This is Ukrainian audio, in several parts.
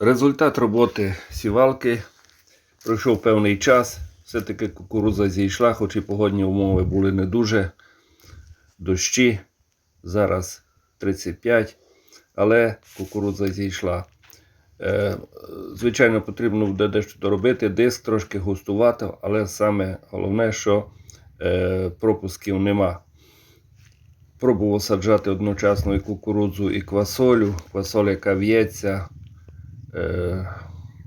Результат роботи сівалки пройшов певний час. Все-таки кукурудза зійшла, хоч і погодні умови були не дуже. Дощі. Зараз 35, але кукурудза зійшла. Е, звичайно, потрібно буде дещо доробити. Диск трошки густувато, але саме головне, що е, пропусків нема. Пробував саджати одночасно і кукурудзу, і квасолю. Квасоля, яка в'ється. Е,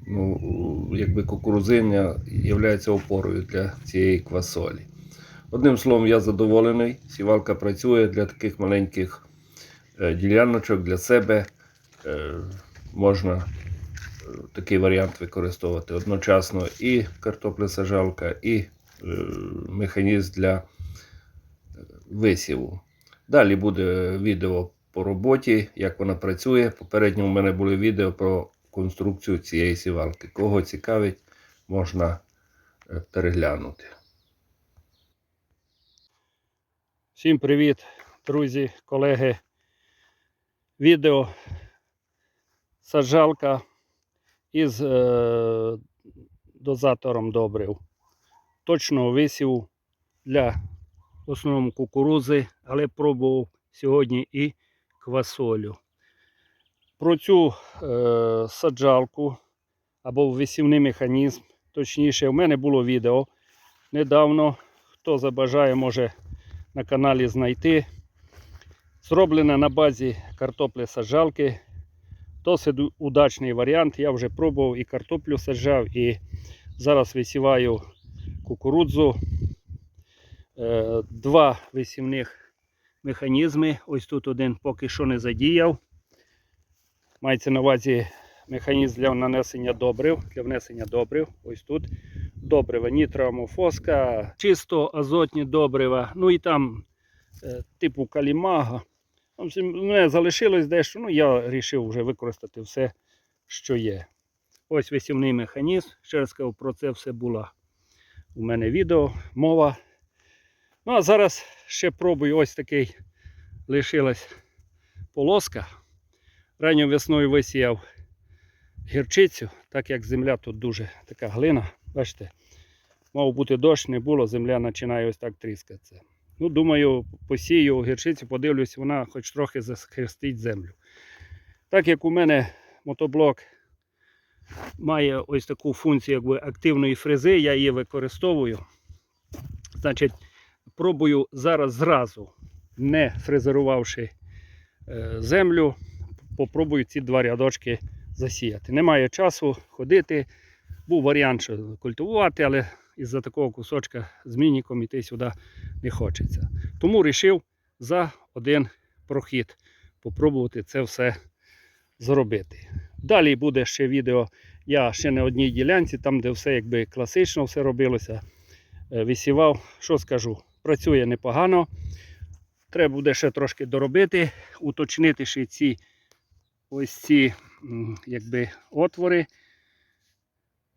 ну, якби кукурузиння є опорою для цієї квасолі. Одним словом, я задоволений. Сівалка працює для таких маленьких е, діляночок для себе. Е, можна такий варіант використовувати одночасно і картоплесажалка, і механізм для висіву. Далі буде відео по роботі, як вона працює. Попередньо у мене були відео про конструкцію цієї сівалки. Кого цікавить, можна е, переглянути. Всім привіт, друзі, колеги. Відео саджалка із е, дозатором добрив. Точного висіву для основному кукурузи, але пробував сьогодні і квасолю. Про цю е, саджалку або висівний механізм, точніше, в мене було відео недавно. Хто забажає, може на каналі знайти. Зроблена на базі картоплі саджалки. Досить удачний варіант. Я вже пробував і картоплю саджав, і зараз висіваю кукурудзу. Е, Два висівних механізми. Ось тут один поки що не задіяв. Мається на увазі механізм для нанесення добрив, для внесення добрив. Ось тут добрива, нітроамофоска, чисто азотні добрива, ну і там е, типу калімага. Мене залишилось дещо, ну я вирішив вже використати все, що є. Ось висівний механізм. Ще раз кажу, про це все було у мене відео, мова. Ну а зараз ще пробую ось такий лишилась полоска. Ранньою весною висіяв гірчицю, так як земля тут дуже така глина. Бачите, мав бути дощ, не було, земля починає ось так тріскатися. Ну, думаю, посію гірчицю, подивлюсь, вона хоч трохи захистить землю. Так як у мене мотоблок має ось таку функцію якби, активної фрези, я її використовую. Значить, пробую зараз зразу, не фрезерувавши е, землю, попробую ці два рядочки засіяти. Немає часу ходити. Був варіант, що культивувати, але із-за такого кусочка з мініком іти сюди не хочеться. Тому вирішив за один прохід попробувати це все зробити. Далі буде ще відео. Я ще на одній ділянці, там, де все якби класично все робилося. е, Висівав, що скажу, працює непогано. Треба буде ще трошки доробити, уточнити ще ці ось ці якби, отвори.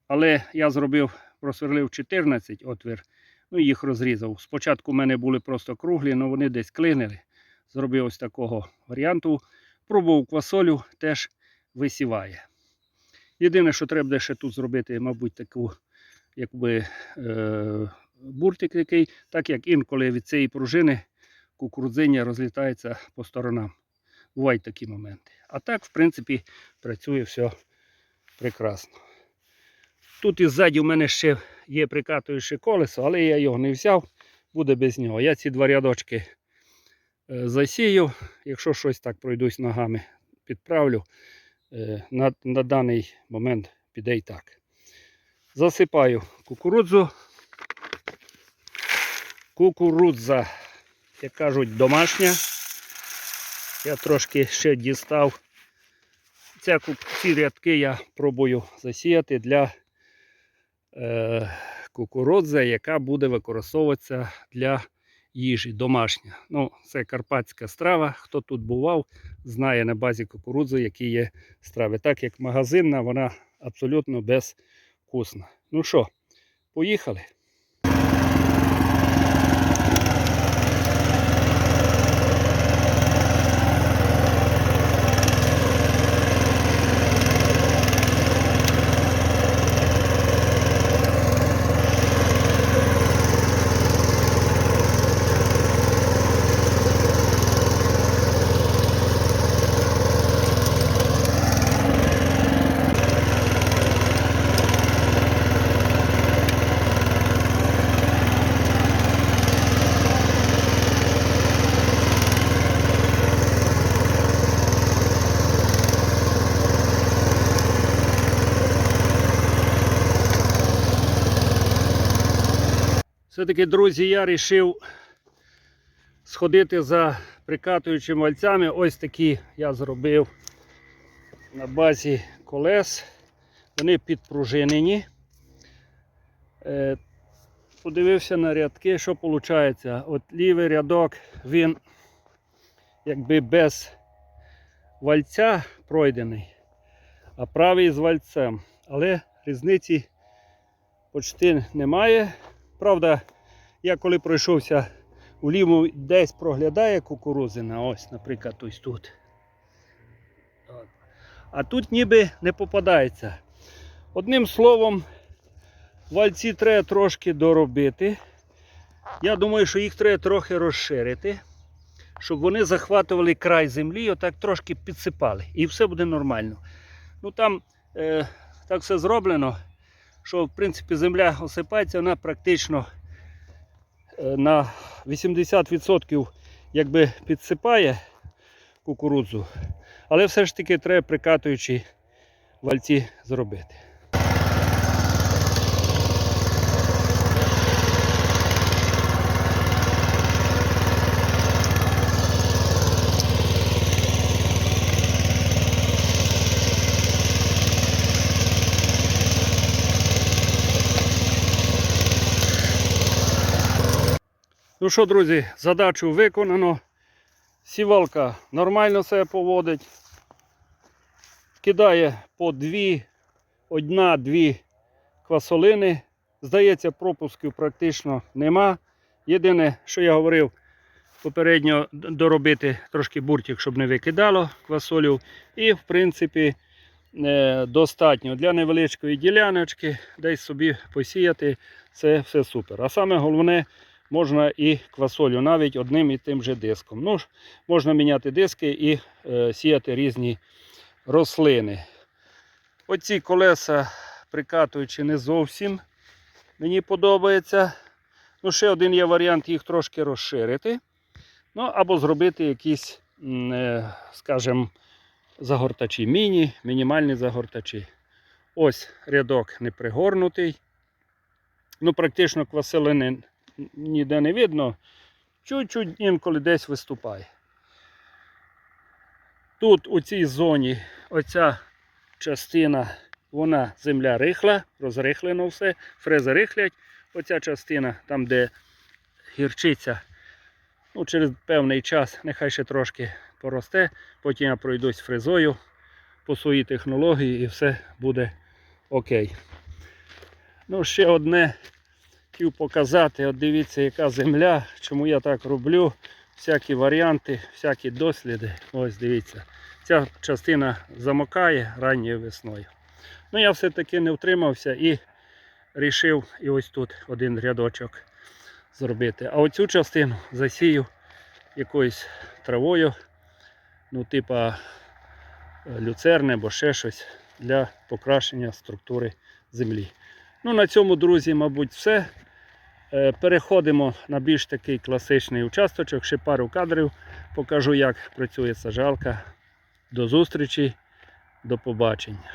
Але я зробив, просверлив 14 отвір, ну їх розрізав. Спочатку в мене були просто круглі, але вони десь клинили. Зробив ось такого варіанту. Пробував квасолю, теж висіває. Єдине, що треба ще тут зробити, мабуть, таку якби, е, буртик який, так як інколи від цієї пружини кукурудзиння розлітається по сторонам. Бувають такі моменти. А так, в принципі, працює все прекрасно. Тут і ззаді в мене ще є прикатуюче колесо, але я його не взяв, буде без нього. Я ці два рядочки е, засію. Якщо щось так пройдусь ногами, підправлю. Е, На, на даний момент піде і так. Засипаю кукурудзу. Кукурудза, як кажуть, домашня. Я трошки ще дістав. Ця, ці рядки я пробую засіяти для е, кукурудзи, яка буде використовуватися для їжі домашня. Ну, це карпатська страва. Хто тут бував, знає на базі кукурудзи, які є страви. Так як магазинна, вона абсолютно безвкусна. Ну що, поїхали. Все-таки, друзі, я вирішив сходити за прикатуючими вальцями. Ось такі я зробив на базі колес. Вони підпружинені. Е, Подивився на рядки, що виходить. От лівий рядок, він якби без вальця пройдений, а правий з вальцем. Але різниці почти немає. Правда, я коли пройшовся у ліву, десь проглядає кукурузина, ось, наприклад, ось тут. А тут ніби не попадається. Одним словом, вальці треба трошки доробити. Я думаю, що їх треба трохи розширити, щоб вони захватували край землі, отак трошки підсипали. І все буде нормально. Ну там е, так все зроблено, що в принципі земля осипається, вона практично е, на 80% якби підсипає кукурудзу. Але все ж таки треба прикатуючі вальці зробити. Ну що, друзі, задачу виконано. Сівалка нормально себе поводить. Кидає по дві, одна-дві квасолини. Здається, пропусків практично нема. Єдине, що я говорив, попередньо доробити трошки буртик, щоб не викидало квасолів. І, в принципі, е, достатньо для невеличкої діляночки, десь собі посіяти. Це все супер. А саме головне, можна і квасолю навіть одним і тим же диском. Ну, можна міняти диски і е, сіяти різні рослини. Оці колеса прикатуючи не зовсім мені подобається. Ну, ще один є варіант їх трошки розширити. Ну, або зробити якісь, е, скажімо, загортачі, міні, мінімальні загортачі. Ось рядок не пригорнутий. Ну, практично квасилини ніде не видно. Чуть-чуть інколи десь виступає. Тут у цій зоні оця частина, вона земля рихла, розрихлено все, фрези рихлять. Оця частина, там, де гірчиця, ну, через певний час, нехай ще трошки поросте, потім я пройдусь фрезою по своїй технології і все буде окей. Ну, ще одне хотів показати. От дивіться, яка земля, чому я так роблю. Всякі варіанти, всякі досліди. Ось дивіться. Ця частина замокає ранньою весною. Ну, я все-таки не втримався і рішив і ось тут один рядочок зробити. А оцю частину засію якоюсь травою, ну, типа е, люцерни або ще щось для покращення структури землі. Ну, на цьому, друзі, мабуть, все. Е, Переходимо на більш такий класичний участочок, ще пару кадрів покажу, як працює сажалка. До зустрічі, до побачення.